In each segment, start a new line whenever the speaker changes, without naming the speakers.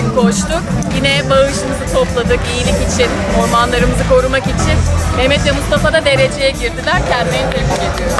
koştuk. Yine bağışımızı topladık iyilik için, ormanlarımızı korumak için. Mehmet ve Mustafa da dereceye girdiler. Kendilerini tebrik ediyoruz.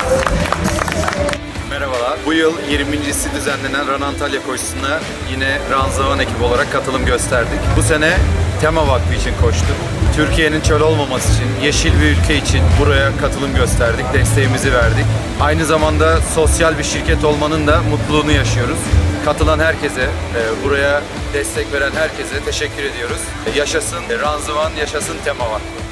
Merhabalar. Bu yıl 20.si düzenlenen Run Antalya koşusuna yine Ranzavan ekibi olarak katılım gösterdik. Bu sene Tema Vakfı için koştuk. Türkiye'nin çöl olmaması için, yeşil bir ülke için buraya katılım gösterdik, desteğimizi verdik. Aynı zamanda sosyal bir şirket olmanın da mutluluğunu yaşıyoruz. Katılan herkese, e, buraya destek veren herkese teşekkür ediyoruz. Yaşasın Ranzavan, yaşasın Tema Vakfı.